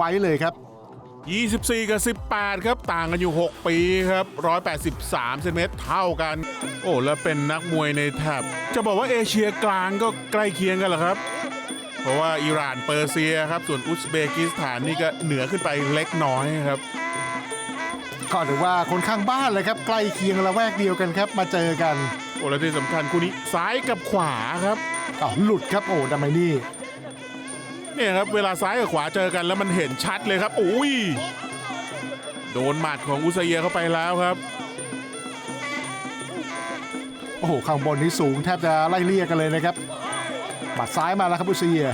ไว้เลยครับ 24 กับ 18 ครับ ต่างกันอยู่ 6 ปีครับ 183เซนติเมตรเท่ากัน โอ้แล้วเป็นนักมวยในแถบจะบอกว่าเอเชียกลางก็ใกล้เคียงกันเหรอครับ เพราะว่าอิหร่านเปอร์เซียครับ ส่วนอุซเบกิสถานนี่ก็เหนือขึ้นไปเล็กน้อยครับ ก็ถือว่าคนข้างบ้านเลยครับ ใกล้เคียงละแวกเดียวกันครับ มาเจอกัน โอ้แล้วที่สำคัญคู่นี้ซ้ายกับขวาครับอ้าวหลุดครับโอ้ดามายนี่ เนี่ยครับเวลาซ้ายกับขวาเจอกันแล้วมันเห็นชัดเลยครับอุ้ยโดนหมัดของอุซเอียเข้าไปแล้วครับ โอ้โหข้างบนนี้สูงแทบจะไล่เลี่ยกันเลยนะครับหมัดซ้ายมาแล้วครับอุซเอีย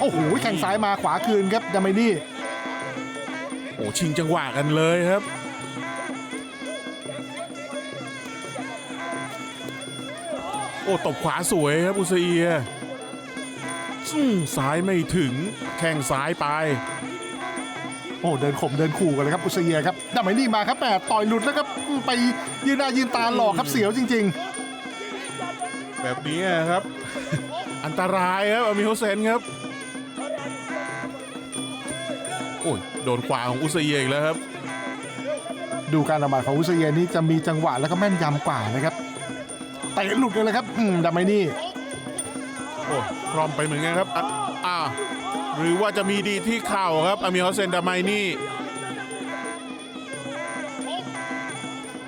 โอ้โหแข่งซ้ายมาขวาคืนครับดามายนี่โอ้ชิงจังหวะกันเลยครับโอ้ตบขวาสวยครับอุซเอีย อืมซ้ายไม่ถึง แข้งซ้ายไป โอ้เดินข่มเดินขู่กันเลยครับอุซเอียครับดามายนี่มาครับแหมต่อยหลุดแล้วครับไปยืนหน้ายืนตาหลอกครับเสียวจริงแบบนี้ครับ อันตรายครับอามิโฮเซนครับโอ้ยโดนขวาของอุซเอียอีกแล้วครับๆดูการระบาดของอุซเอียนี่จะมีจังหวะแล้วก็แม่นยำกว่านะครับเตะหลุดเลยครับอืมดามายนี่ โอ้ยคล่อมไปเหมือนกันครับอะอ่าหรือว่าจะมีดีที่เข่าครับอามิโฮเซนดาไมนี่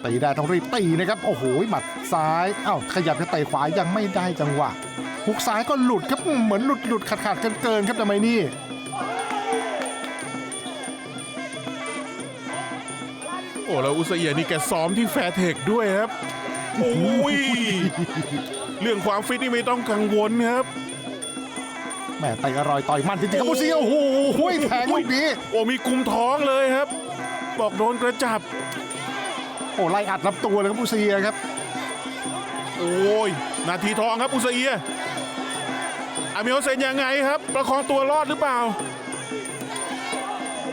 ตีได้ต้องรีบตีนะครับโอ้โหหมัดซ้ายอ้าวขยับจะเตะขวายังไม่ได้จังหวะหุกซ้ายก็หลุดครับอืมเหมือนหลุดหลุดขาดขาดเกินเกินๆครับดามายนี่โอ้แล้วอุซเอียนี่แกซ้อมที่แฟร์เทคด้วยครับโอ้ย เรื่องความฟิตนี่ไม่ต้องกังวลครับ แหมเตะอร่อยต่อยมันจริงๆครับอุซเอียโอ้โหแทงลูกนี้โอ้มีกุมท้องเลยครับ บอกโดนกระจับ โอ้ไล่อัดลำตัวเลยครับอุซเอียครับ โอ้ย นาทีทองครับอุซเอียอามิโอเซนยังไงครับ ประคองตัวรอดหรือเปล่า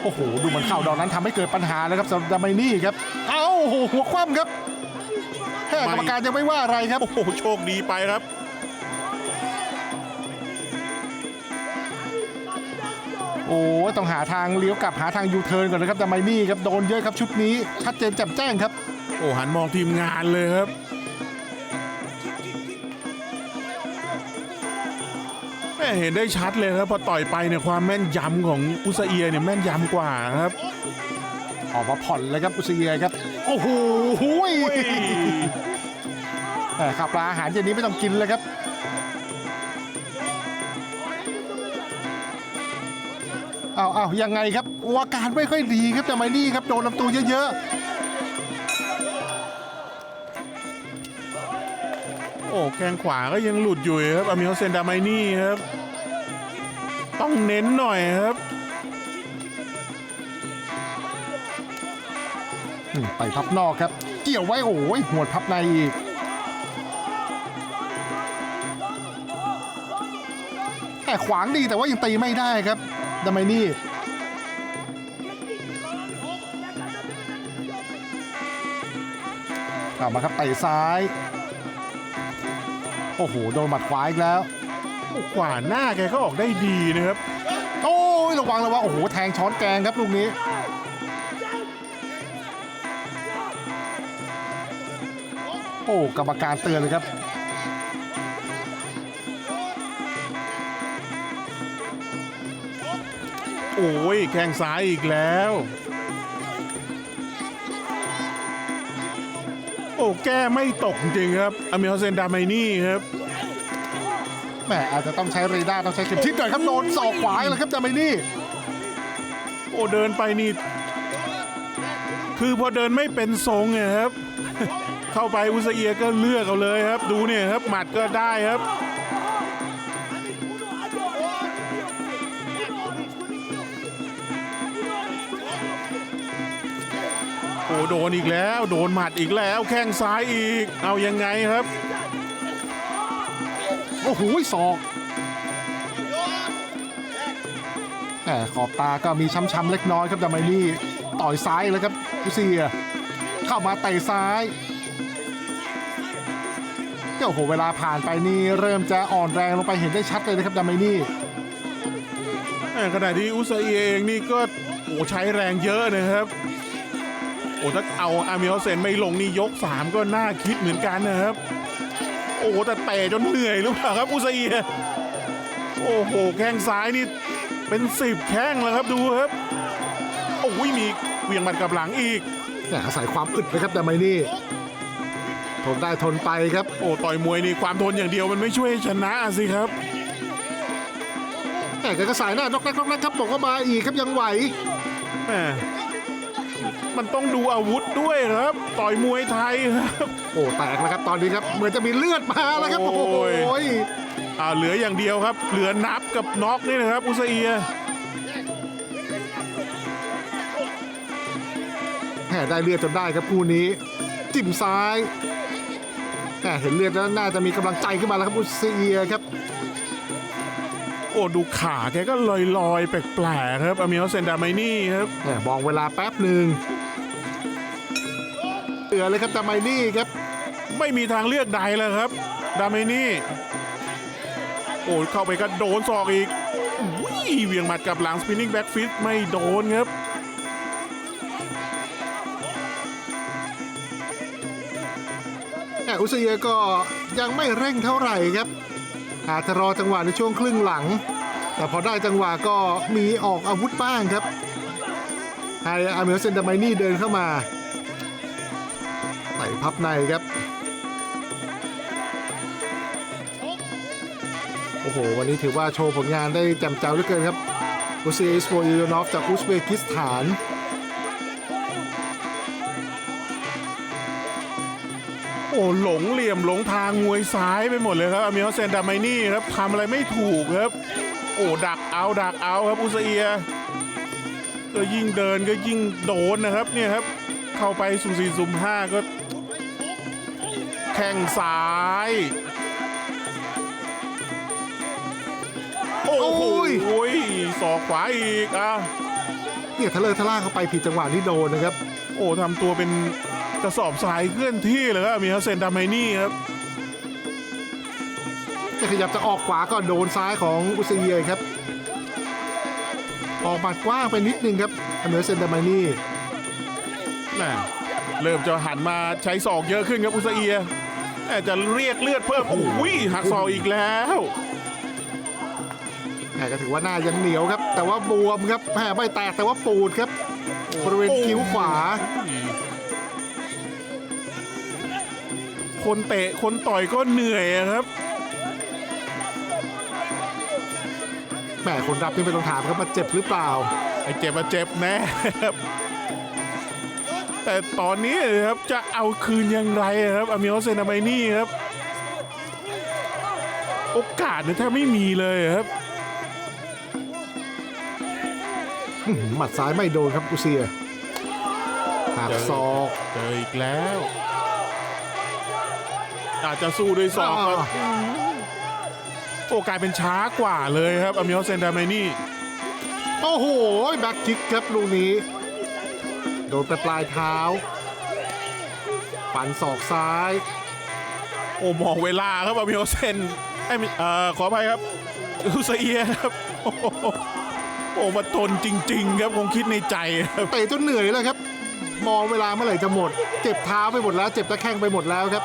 โอ้โห ดูเหมือนเข่าดอกนั้นทำให้เกิดปัญหาแล้วครับสำหรับดามายนี่ครับ เอ้าโอ้โหหัวคว่ำครับแค่ กรรมการยังไม่ว่าอะไรครับ โอ้โหโชคดีไปครับ โอ้ยต้องหาทางเลี้ยวกลับหาทางยูเทิร์นก่อนนะครับดามายนี่ครับโดนเยอะครับชุดนี้ชัดเจนแจ่มแจ้งครับ โอ้หันมองทีมงานเลยครับแม่เห็นได้ชัดเลยครับพอต่อยไปเนี่ยความแม่นยำของอุซเอียเนี่ยแม่นยำกว่าครับออกมาผ่อนเลยครับอุซเอียครับ โอ้โห แหมขับปลาอาหารเย็นนี้ไม่ต้องกินเลยครับเอาเอายังไงครับอาการไม่ค่อยดีครับดามายนี่ครับโดนลำตัวเยอะโอ้แข้งขวาก็ยังหลุดอยู่ครับอามิโฮเซนดาไมนี่ครับ ต้องเน้นหน่อยครับๆอืมไปพับนอกครับ เกี่ยวไว้โอ้ยหัวดพับในอีก ขวางดีแต่ว่ายังตีไม่ได้ครับดามายนี่กลับมาครับเตะซ้าย โอ้โห โดนหมัดขวาอีกแล้วโอ้ขวาหน้าแกก็ออกได้ดีนะครับ โอ้ยระวังระวังโอ้โห แทงช้อนแกงครับลูกนี้ โอ้กรรมการเตือนเลยครับ โอ้ยแข้งซ้ายอีกแล้ว โอ้แก้ไม่ตกจริงๆครับอามิโฮเซนดาไมนี่ครับแหมอาจจะต้องใช้เรดาร์ต้องใช้เข็มทิศหน่อยครับโดนศอกขวาอีกแล้วครับจามินี่ โอ้เดินไปนี่ คือพอเดินไม่เป็นทรงไงครับ เข้าไปอุซเอียก็เลือกเอาเลยครับ ดูเนี่ยครับหมัดก็ได้ครับ อ้โดนอีกแล้ว โดนหมัดอีกแล้ว แข้งซ้ายอีก เอายังไงครับ โอ้โหศอกแหมขอบตาก็มีช้ำๆเล็กน้อยครับจามินี่ต่อยซ้ายแล้วครับอุเซีย เข้ามาเตะซ้ายโอ้โหเวลาผ่านไปนี่เริ่มจะอ่อนแรงลงไปเห็นได้ชัดเลยนะครับดามายนี่อ่าขณะที่อุซาเอียเองนี่ก็โอ้ใช้แรงเยอะนะครับโอ้ถ้าเอาอามิโอเซนไม่ลงนี่ยก 3 ก็น่าคิดเหมือนกันนะครับ โอ้แต่เตะจนเหนื่อยหรือเปล่าครับอุซาเอียโอ้โหแข้งซ้ายนี่เป็นสิบแข้งแล้วครับดูครับ โอ้ยมีเหวียงหมัดกลับหลังอีกแหมอาศัยความอึดนะครับแต่ไม่นี่ทนได้ทนไปครับ โอ้ต่อยมวยนี่ความทนอย่างเดียวมันไม่ช่วยให้ชนะสิครับแต่กระสายหน้านอกแรกนอกแรกครับบอกว่ามาอีกครับยังไหวแหม มันต้องดูอาวุธด้วยครับ ต่อยมวยไทยครับ โอ้แตกแล้วครับตอนนี้ครับเหมือนจะมีเลือดมาแล้วครับโอ้โอ้ยโหอ่าเหลืออย่างเดียวครับ เหลือนับกับน็อกนี่นะครับ อุซาเอียแหมได้เลือดจนได้ครับคู่นี้ จิ้มซ้ายแหมเห็นเลือดแล้วน่าจะมีกำลังใจขึ้นมาแล้วครับอุซเอียครับโอ้ดูขาแกก็ลอยลอยๆแปลกๆครับอามิโอเซนดาไมนี่ครับ แหมมองเวลาแป๊บหนึ่งเห ลือเลยครับแต่ไม่นี่ครับ ไม่มีทางเลือกใดแล้วครับดาไมนี่โอ้เข้าไปก็โดนศอกอีกอุ้ยเหวียงหมัดกับหลังสปินนิ่งแบ็กฟิตไม่โดนครับแต่อุซเอียก็ยังไม่เร่งเท่าไหร่ครับอาจจะรอจังหวะในช่วงครึ่งหลัง แต่พอได้จังหวะก็มีออกอาวุธบ้างครับให้อาเมลเซนดามายนี่เดินเข้ามา ไต่พับในครับ โอ้โห วันนี้ถือว่าโชว์ผลงานได้แจ่มแจ๋วเหลือเกินครับอุซเอีอิสโมยูนอฟจากอุซเบกิสถานโอ้หลงเหลี่ยมหลงทางมวยซ้ายไปหมดเลยครับอามิโอเซนดาไมนี่ครับทำอะไรไม่ถูกครับ โอ้ดักเอาดักเอาครับอุซเอียก็ยิ่งเดินก็ยิ่งโดนนะครับเนี่ยครับ เข้าไปสุ่มสี่สุ่มห้าก็ แข้งซ้าย โอ้โหโอ้ยศอกขวาอีกอะเนี่ยทะเลอทะล่าเข้าไปผิดจังหวะที่โดนนะครับ โอ้ทำตัวเป็นกระสอบทรายเคลื่อนที่เลยครับอามิโอเซนดาไมนี่ครับจะขยับจะออกขวาก็โดนซ้ายของอุซเอียครับ ออกหมัดกว้างไปนิดนึงครับอเมริเซนดามานี่น่ะ เริ่มจะหันมาใช้ศอกเยอะขึ้นครับอุซาเอียแต่จะเรียกเลือดเพิ่มโอ้ยหักศอกอีกแล้วแต่ก็ถือว่าหน้ายังเหนียวครับ แต่ว่าบวมครับแหมไม่แตกแต่ว่าปูดครับบริเวณคิ้วขวา คนเตะคนต่อยก็เหนื่อยอะครับแหมคนรับนี่ไม่ต้องถามครับว่าเจ็บหรือเปล่าไอ้เจ็บมาเจ็บแน่ครับ แต่ตอนนี้ครับจะเอาคืนอยังไรครับอามิโอเซนาไมนี่ครับ โอกาสเนี่ยแทบไม่มีเลยครับอื้อหือหมัดซ้ายไม่โดนครับอุเซียหักศอกเจออีกแล้ว อาจจะสู้ด้วยศอกครับอ่าโอ้กลายเป็นช้ากว่าเลยครับอามิโอเซนดาไมนี่ โอ้โห แบ็คคิกครับลูกนี้ โดนไปปลายเท้า ปันศอกซ้าย โอ้มองเวลาครับอามิโอเซนไอ้ยไม่เอ่อขออภัยครับอุสเอียครับ โอ้โหโอ้มาทนจริง ๆ ครับคงคิดในใจครับเตะจนเหนื่อยแล้วครับ มองเวลาเมื่อไหร่จะหมด เจ็บเท้าไปหมดแล้ว เจ็บตะแข้งไปหมดแล้วครับ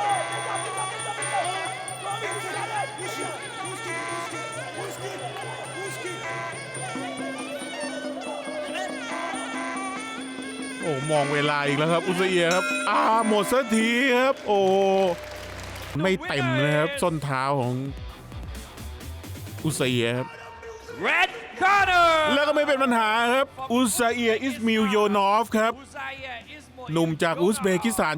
อ้มองเวลาอีกแล้วครับอุสเอียครับอ่าหมดสักทีครับ โอ้ไม่เต็มนะครับส้นเท้าของอุสเอียครับ Red corner แล้วก็ไม่เป็นปัญหาครับ อุสเอียอิสมิลโยนอฟครับ Uzaya Ismail หนุ่มจากอุซเบกิสถาน